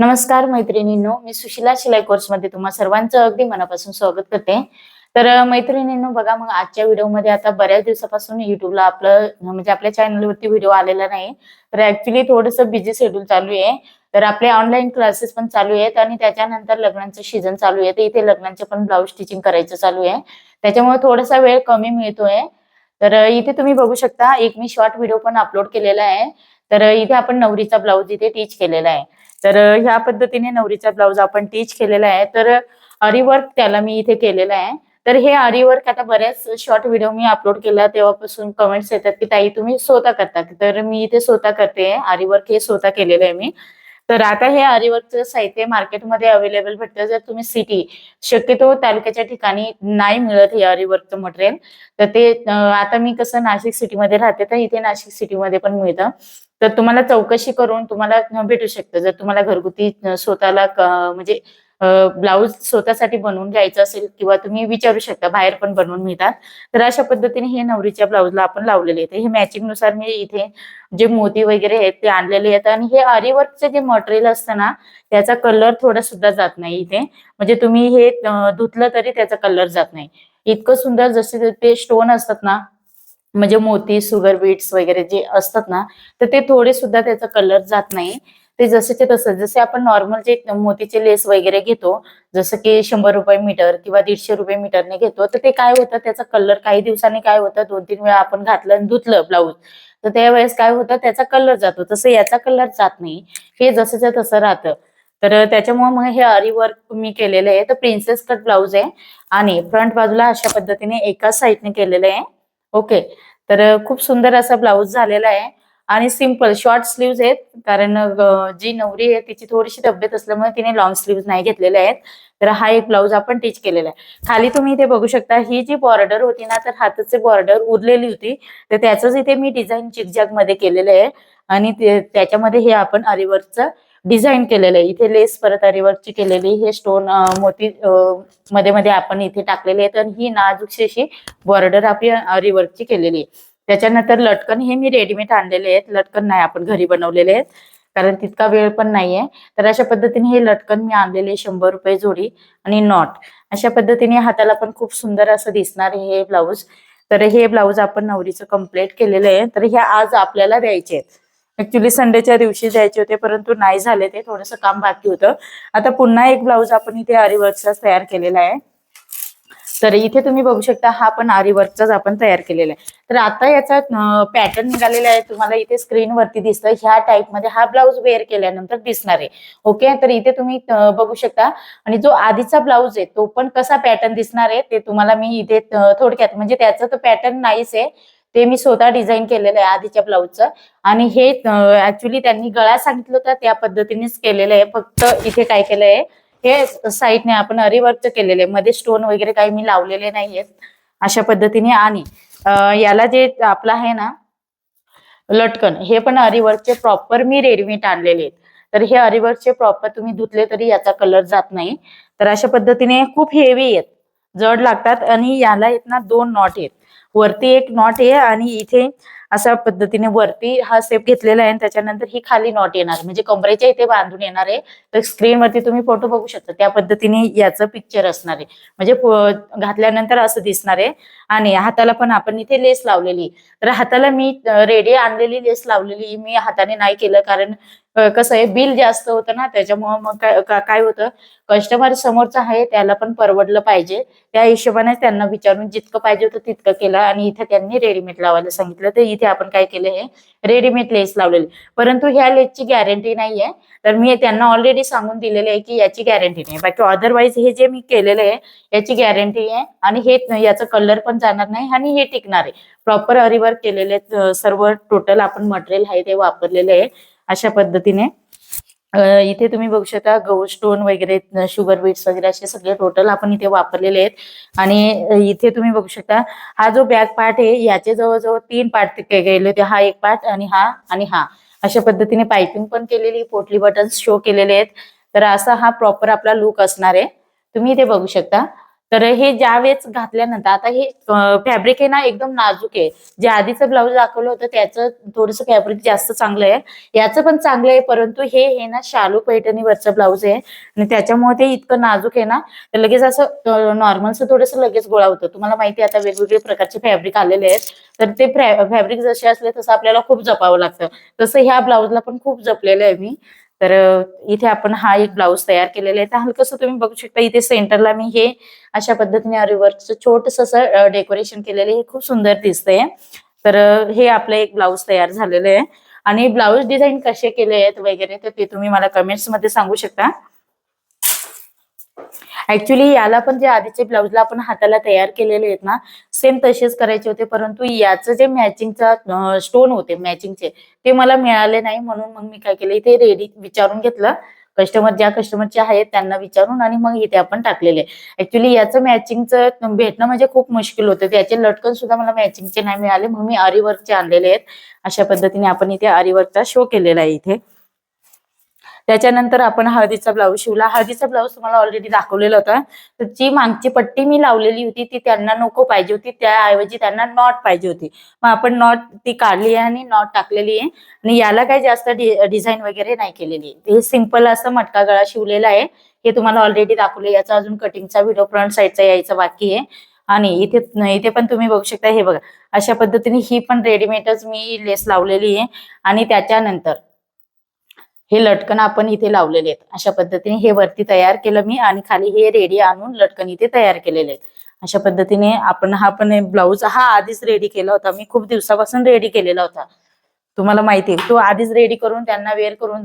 नमस्कार मैत्रिणींनो मी सुशिला शिलाई कोर्समध्ये तुम्हा सर्वांचं अगदी मनापासून स्वागत करते. तर मैत्रिणींनो बघा मग आजच्या व्हिडिओमध्ये आता बऱ्याच दिवसापासून युट्यूबला आपलं म्हणजे आपल्या चॅनलवरती व्हिडिओ आलेला नाही. तर ऍक्च्युली थोडंसं बिझी शेड्यूल चालू आहे. तर आपले ऑनलाईन क्लासेस पण चालू आहेत आणि त्याच्यानंतर लग्नाचं सीझन चालू आहे. तर इथे लग्नाचे पण ब्लाऊज स्टिचिंग करायचं चालू आहे. त्याच्यामुळे थोडासा वेळ कमी मिळतोय. तर इथे तुम्ही बघू शकता एक मी शॉर्ट व्हिडिओ पण अपलोड केलेला आहे. तर इथे आपण नवरीचा ब्लाऊज इथे टीच केलेला आहे. तर ह्या पद्धतीने नवरीचा ब्लाऊज आपण टीच केलेला आहे. तर आरीवर्क त्याला मी इथे केलेलं आहे. तर हे आरीवर्क आता बऱ्याच शॉर्ट व्हिडिओ मी अपलोड केला तेव्हापासून कमेंट्स येतात की ताई तुम्ही स्वतः करता. तर मी इथे स्वतः करते. आरीवर्क हे स्वतः केलेलं आहे मी. तर आता हे आरीवर्कचं साहित्य मार्केटमध्ये अवेलेबल भेटतं. जर तुम्ही सिटी शक्यतो तालुक्याच्या ठिकाणी नाही मिळत हे आरीवर्कचं मटेरियल तर ते आता मी कसं नाशिक सिटीमध्ये राहते तर इथे नाशिक सिटीमध्ये पण मिळतं. तर तुम्हाला चौकशी करून तुम्हाला भेटू शकतं. जर तुम्हाला घरगुती स्वतःला म्हणजे ब्लाऊज स्वतःसाठी बनवून घ्यायचं असेल किंवा तुम्ही विचारू शकता बाहेर पण बनवून मिळतात. तर अशा पद्धतीने हे नवरीच्या ब्लाऊजला आपण लावलेले आहेत. हे मॅचिंगनुसार मी इथे जे मोती वगैरे आहेत ते आणलेले आहेत आणि हे आरीवर्कचे जे मटेरियल असतं ना त्याचा कलर थोडा सुद्धा जात नाही इथे. म्हणजे तुम्ही हे धुतलं तरी त्याचा कलर जात नाही. इतकं सुंदर जसे ते स्टोन असतात ना म्हणजे मोती सुगर बीट्स वगैरे जे असतात ना तर ते थोडे सुद्धा त्याचा कलर जात नाही. ते जसेचे तसं जसे आपण नॉर्मल जे मोतीचे लेस वगैरे घेतो जसं की शंभर रुपये मीटर किंवा दीडशे रुपये मीटरने घेतो तर ते काय होतं त्याचा कलर काही दिवसांनी काय होतं दोन तीन वेळा आपण घातलं आणि धुतलं ब्लाऊज तर त्यावेळेस काय होतं त्याचा कलर जातो. तसं याचा कलर जात नाही. हे जसंच्या तसं राहतं. तर त्याच्यामुळे मग हे अरी वर्क मी केलेलं आहे. तर प्रिन्सेस कट ब्लाऊज आहे आणि फ्रंट बाजूला अशा पद्धतीने एकाच साईडने केलेलं आहे. ओके. तर खूप सुंदर असा ब्लाऊज झालेला आहे. आणि सिंपल शॉर्ट स्लीव्ह आहेत. कारण जी नवरी आहे तिची थोडीशी तब्येत असल्यामुळे तिने लॉंग स्लीव्ह नाही घेतलेले आहेत. तर हा एक ब्लाऊज आपण टीच केलेला आहे. खाली तुम्ही इथे बघू शकता ही जी बॉर्डर होती ना तर हाताची बॉर्डर उरलेली होती. तर त्याचंच इथे मी डिझाईन चिकजॅकमध्ये केलेलं आहे. आणि त्याच्यामध्ये हे आपण अरिवर्कचं डिझाईन केलेलं आहे. इथे लेस परत रिवर्कची केलेली हे स्टोन मोती मध्ये मध्ये आपण इथे टाकलेले आहेत. आणि ही नाजूकशी अशी बॉर्डर आपली रिवर्कची केलेली आहे. त्याच्यानंतर लटकन हे मी रेडीमेड आणलेले आहेत. लटकन नाही आपण घरी बनवलेले आहेत. कारण तितका वेळ पण नाहीये. तर अशा पद्धतीने हे लटकन मी आणलेले शंभर रुपये जोडी आणि नॉट. अशा पद्धतीने हाताला पण खूप सुंदर असं दिसणार आहे हे ब्लाऊज. तर हे ब्लाऊज आपण नवरीचं कंप्लीट केलेलं आहे. तर हे आज आपल्याला द्यायचे आहेत. ऍक्च्युली संडेच्या दिवशी द्यायचे होते परंतु नाही झाले ते. थोडंसं काम बाकी होतं. आता पुन्हा एक ब्लाऊज आपण इथे आरीवर्कचा तयार केलेला आहे. तर इथे तुम्ही बघू शकता हा पण आरीवर्कचाच आपण तयार केलेला आहे. तर आता याचा पॅटर्न निघालेला आहे. तुम्हाला इथे स्क्रीन वरती दिसतं ह्या टाईपमध्ये हा ब्लाऊज वेअर केल्यानंतर दिसणार आहे. ओके तर इथे तुम्ही बघू शकता. आणि जो आधीचा ब्लाऊज आहे तो पण कसा पॅटर्न दिसणार आहे ते तुम्हाला मी इथे थोडक्यात म्हणजे त्याचं तर पॅटर्न नाहीच आहे. ते मी स्वतः डिझाईन केलेलं आहे आधीच्या ब्लाऊजचं आणि हे ऍक्च्युली त्यांनी गळा सांगितलं होतं त्या पद्धतीनेच केलेलं आहे. फक्त इथे काय केलं आहे हे साईडने आपण अरिवर्कचं केलेलं आहे. मध्ये स्टोन वगैरे काही मी लावलेले नाहीयेत अशा पद्धतीने. आणि याला जे आपलं आहे ना लटकन हे पण अरिवर्कचे प्रॉपर मी रेडीमेड आणलेले आहेत. तर हे अरिवर्कचे प्रॉपर तुम्ही धुतले तरी याचा कलर जात नाही. तर अशा पद्धतीने खूप हेवी आहेत. जड लागतात आणि याला येत ना दोन नॉट आहेत. वरती एक नॉट आहे आणि इथे अशा पद्धतीने वरती हा सेप घेतलेला आहे आणि त्याच्यानंतर ही खाली नॉट येणार म्हणजे कमरेच्या इथे बांधून येणार आहे. तर स्क्रीनवरती तुम्ही फोटो बघू शकता. त्या पद्धतीने याचं पिक्चर असणार आहे. म्हणजे घातल्यानंतर असं दिसणार आहे. आणि हाताला पण आपण इथे लेस लावलेली तर हाताला मी रेडी आणलेली लेस लावलेली मी हाताने नाही केलं कारण कसं आहे बिल जास्त होतं ना. त्याच्यामुळं मग काय काय होतं? कस्टमर समोरचा आहे त्याला पण परवडलं पाहिजे. त्या हिशोबाने त्यांना विचारून जितकं पाहिजे होतं तितकं केलं आणि इथं त्यांनी रेडीमेड लावायला सांगितलं. तर इथे आपण काय केलं हे? रेडीमेड लेस लावलेली. परंतु ह्या लेसची गॅरंटी नाहीये. तर मी त्यांना ऑलरेडी सांगून दिलेले आहे की याची गॅरंटी नाही. बाकी अदरवाईज हे जे मी केलेलं आहे याची गॅरंटी आहे. आणि हे याचा कलर पण जाणार नाही आणि हे टिकणार आहे. प्रॉपर अरिवर्क केलेले सर्व टोटल आपण मटेरियल आहे ते वापरलेले आहे अशा पद्धतीने. इथे तुम्ही बघू शकता गहू स्टोन वगैरे शुगर बीट्स वगैरे असे सगळे टोटल आपण इथे वापरलेले आहेत. आणि इथे तुम्ही बघू शकता हा जो बॅक पार्ट आहे याचे जवळजवळ तीन पार्ट गेले होते. हा एक पार्ट आणि हा आणि हा. अशा पद्धतीने पायपिंग पण केलेली पोटली बटन्स शो केलेले आहेत. तर असा हा प्रॉपर आपला लुक असणार आहे. तुम्ही इथे बघू शकता. तर हे ज्या वेळेस घातल्यानंतर आता हे फॅब्रिक आहे ना एकदम नाजूक आहे. जे आधीचं ब्लाऊज दाखवलं होतं त्याचं थोडंसं फॅब्रिक जास्त चांगलं आहे. याचं पण चांगलं आहे परंतु हे हे ना शालू पैठणीवरचं ब्लाऊज आहे. आणि त्याच्यामुळे ते इतकं नाजूक आहे ना तर लगेच असं नॉर्मलचं थोडंसं लगेच गोळा होतं. तुम्हाला माहिती आता वेगवेगळे प्रकारचे फॅब्रिक आलेले आहेत. तर ते फॅब्रिक जसे असले तसं आपल्याला खूप जपावं लागतं. तसं ह्या ब्लाऊजला पण खूप जपलेलं आहे मी. तर इथे आपण हा एक ब्लाऊज तयार केलेला आहे. तर हलकसं तुम्ही बघू शकता इथे सेंटरला मी हे अशा पद्धतीने अरिवर्कचं छोटस असं डेकोरेशन केलेलं हे खूप सुंदर दिसतंय. तर हे आपलं एक ब्लाऊज तयार झालेलं आहे. आणि ब्लाऊज डिझाईन कसे केले आहेत वगैरे तर ते तुम्ही मला कमेंट्समध्ये सांगू शकता. ऍक्च्युली याला पण जे आधीचे ब्लाऊजला आपण हाताला तयार केलेले आहेत ना सेम तसेच करायचे होते. परंतु याचं जे मॅचिंगचा स्टोन होते मॅचिंगचे ते मला मिळाले नाही. म्हणून मग मी काय केलं इथे रेडी विचारून घेतलं. कस्टमर ज्या कस्टमरचे आहेत त्यांना विचारून आणि मग इथे आपण टाकलेले. ऍक्च्युली याचं मॅचिंगचं भेटणं म्हणजे खूप मुश्किल होतं. त्याचे लटकन सुद्धा मला मॅचिंगचे नाही मिळाले. म्हणून मी अरिवर्कचे आणलेले आहेत. अशा पद्धतीने आपण इथे अरिवर्कचा शो केलेला आहे इथे. त्याच्यानंतर आपण हळदीचा ब्लाऊज शिवला. हळदीचा ब्लाऊज तुम्हाला ऑलरेडी दाखवलेला होता. तर जी मागची पट्टी मी लावलेली होती ती त्यांना नको पाहिजे होती. त्याऐवजी त्यांना नॉट पाहिजे होती. मग आपण नॉट ती काढली आहे आणि नॉट टाकलेली आहे. आणि याला काही जास्त डिझाईन वगैरे नाही केलेली हे सिंपल असं मटका गळा शिवलेला आहे. हे तुम्हाला ऑलरेडी दाखवले याचा अजून कटिंगचा व्हिडिओ फ्रंट साईडचा यायचा बाकी आहे. आणि इथे इथे पण तुम्ही बघू शकता. हे बघा. अशा पद्धतीने ही पण रेडीमेडच मी लेस लावलेली आहे. आणि त्याच्यानंतर हे लटकन आपण इथे लावलेले आहेत. अशा पद्धतीने हे वरती तयार केलं मी आणि खाली हे रेडी आणून लटकन इथे तयार केलेले आहेत. अशा पद्धतीने आपण हा पण ब्लाऊज हा आधीच रेडी केला होता. मी खूप दिवसापासून रेडी केलेला होता. तुम्हाला माहिती आहे तो आधीच रेडी करून त्यांना वेअर करून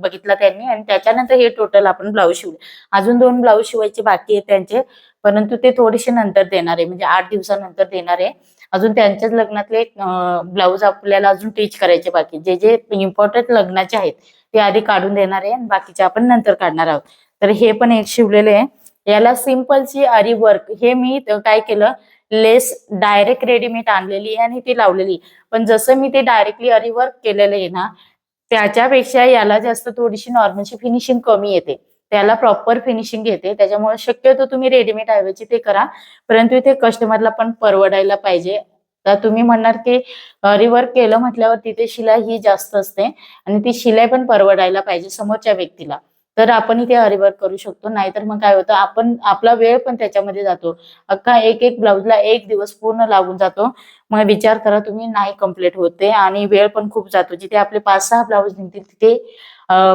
बघितला त्यांनी आणि त्याच्यानंतर हे टोटल आपण ब्लाऊज शिवले. अजून दोन ब्लाऊज शिवायचे बाकी आहेत त्यांचे परंतु ते थोडेसे नंतर देणार आहे. म्हणजे आठ दिवसानंतर देणार आहे. अजून त्यांच्याच लग्नातले ब्लाऊज आपल्याला अजून टीच करायचे बाकी जे जे इम्पॉर्टंट लग्नाचे आहेत ते आधी काढून देणार आहे आणि बाकीचे आपण नंतर काढणार आहोत. तर हे पण एक शिवलेले आहे. याला सिम्पलची आरी वर्क हे मी काय केलं? लेस डायरेक्ट रेडीमेड आणलेली आहे आणि ती लावलेली पण जसं मी ते डायरेक्टली अरी वर्क केलेलं आहे ना त्याच्यापेक्षा याला जास्त थोडीशी नॉर्मलची फिनिशिंग कमी येते. त्याला प्रॉपर फिनिशिंग येते त्याच्यामुळे शक्यतो तुम्ही रेडीमेड ऐवजी ते करा. परंतु इथे कस्टमरला पण परवडायला पाहिजे. तर तुम्ही म्हणणार की रिवर्क केलं म्हटल्यावर तिथे शिलाई ही जास्त असते आणि ती शिलाई पण परवडायला पाहिजे समोरच्या व्यक्तीला. तर आपण इथे हरिवर्क करू शकतो. नाहीतर मग काय होतं आपण आपला वेळ पण त्याच्यामध्ये जातो. अख्खा एक एक ब्लाऊजला एक दिवस पूर्ण लागून जातो. मग विचार करा तुम्ही नाही कंप्लीट होते आणि वेळ पण खूप जातो. जिथे आपले पाच सहा ब्लाऊज निघतील तिथे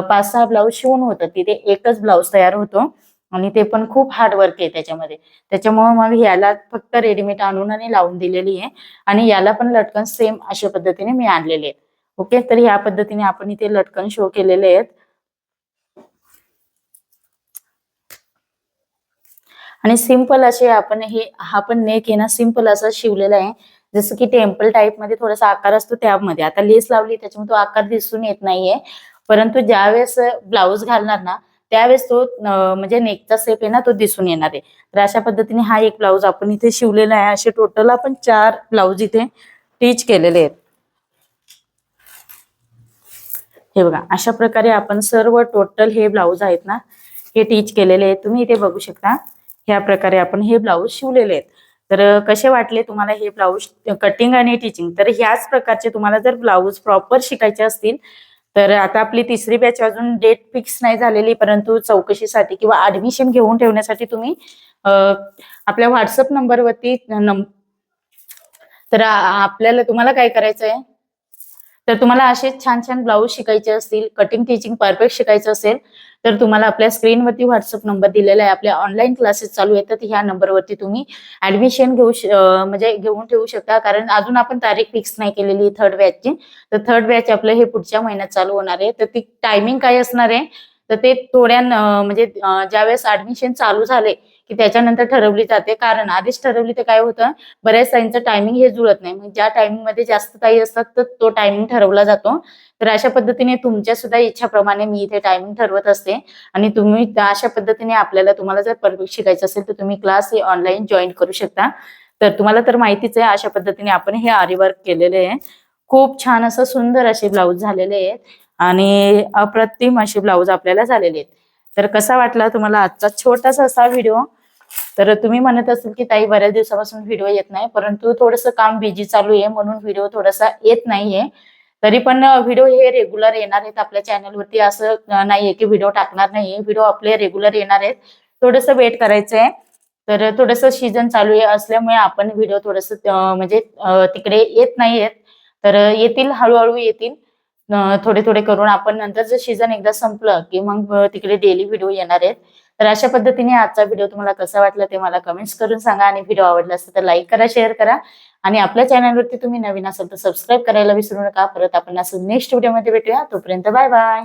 पाच सहा ब्लाऊज शिवून होतात. तिथे एकच ब्लाऊज तयार होतो. आणि ते पण खूप हार्ड वर्क आहे त्याच्यामध्ये. त्याच्यामुळे मग याला फक्त रेडीमेड आणून आणि लावून दिलेली आहे. आणि याला पण लटकन सेम अशा पद्धतीने मी आणलेले आहेत. ओके तर ह्या पद्धतीने आपण इथे लटकन शो केलेले आहेत. आणि सिंपल असे आपण हे हा पण नेक आहे ना सिंपल असा शिवलेला आहे. जसं की टेम्पल टाईपमध्ये थोडासा आकार असतो त्यामध्ये. आता लेस लावली त्याच्यामुळे तो आकार दिसून येत नाहीये. परंतु ज्यावेळेस ब्लाऊज घालणार ना त्यावेळेस तो म्हणजे नेकचा सेप आहे ना तो दिसून येणार आहे. तर अशा पद्धतीने हा एक ब्लाऊज आपण इथे शिवलेला आहे. असे टोटल आपण चार ब्लाऊज इथे टीच केलेले आहेत. हे बघा अशा प्रकारे आपण सर्व टोटल हे ब्लाऊज आहेत ना हे टीच केलेले आहेत. तुम्ही इथे बघू शकता ह्या प्रकारे आपण हे ब्लाऊज शिवलेले आहेत. तर कसे वाटले तुम्हाला हे ब्लाऊज कटिंग आणि टीचिंग तर ह्याच प्रकारचे तुम्हाला जर ब्लाऊज प्रॉपर शिकायचे असतील तर आता आपली तिसरी बॅच अजून डेट फिक्स नाही झालेली परंतु चौकशीसाठी किंवा ऍडमिशन घेऊन ठेवण्यासाठी तुम्ही आपल्या व्हॉट्सअप नंबरवरती नम तर आपल्याला तुम्हाला काय करायचं आहे तर तुम्हाला असे छान छान ब्लाऊज शिकायचे असतील कटिंग टीचिंग परफेक्ट शिकायचं असेल तर तुम्हाला आपल्या स्क्रीनवरती व्हॉट्सअप नंबर दिलेला आहे. आपल्या ऑनलाईन क्लासेस चालू आहेत. तर ह्या नंबरवरती तुम्ही ऍडमिशन घेऊ म्हणजे घेऊन ठेवू शकता. कारण अजून आपण तारीख फिक्स नाही केलेली थर्ड बॅचची तर थर्ड बॅच आपलं हे पुढच्या महिन्यात चालू होणार आहे. तर ती टायमिंग काय असणार आहे? तर ते थोड्या म्हणजे ज्यावेळेस ऍडमिशन चालू झाले की त्याच्यानंतर ठरवली जाते. कारण आधीच ठरवली तर काय होतं बऱ्याच ताईंचं टायमिंग हे जुळत नाही. मग ज्या टायमिंगमध्ये जास्त ताई असतात तर तो टायमिंग ठरवला जातो. तर अशा पद्धतीने तुमच्या सुद्धा इच्छाप्रमाणे मी इथे टायमिंग ठरवत असते. आणि तुम्ही अशा पद्धतीने आपल्याला तुम्हाला जर परफेक्ट शिकायचं असेल तर तुम्ही क्लास हे ऑनलाईन जॉईन करू शकता. तर तुम्हाला तर माहितीच आहे अशा पद्धतीने आपण हे आरी वर्क केलेले आहे. खूप छान असं सुंदर असे ब्लाऊज झालेले आहेत. आणि अप्रतिम असे ब्लाऊज आपल्याला झालेले आहेत. तर कसा वाटला तुम्हाला आजचा छोटासा असा व्हिडिओ तर तुम्ही म्हणत असाल की ताई बऱ्याच दिवसापासून व्हिडिओ येत नाही परंतु थोडंसं काम बिझी चालू आहे म्हणून व्हिडिओ थोडासा येत नाहीये. तरी पण व्हिडिओ हे रेग्युलर येणार आहेत आपल्या चॅनलवरती असं नाहीये की व्हिडिओ टाकणार नाहीये. व्हिडिओ आपले रेग्युलर येणार आहेत. थोडंसं वेट करायचं आहे तर थोडंसं सीझन चालू आहे असल्यामुळे आपण व्हिडिओ थोडस म्हणजे तिकडे येत नाहीयेत. तर येतील हळूहळू येतील. थोडे थोडे करून आपण नंतर जर सीझन एकदा संपलं की मग तिकडे डेली व्हिडिओ येणार आहेत. तर अशा पद्धतीने आजचा व्हिडिओ तुम्हाला कसा वाटला ते मला कमेंट्स करून सांगा. आणि व्हिडिओ आवडला असेल तर लाईक करा शेअर करा. आणि आपल्या चॅनलवरती तुम्ही नवीन असाल तर सबस्क्राईब करायला विसरू नका. परत आपण असं नेक्स्ट व्हिडिओमध्ये भेटूया. तोपर्यंत बाय बाय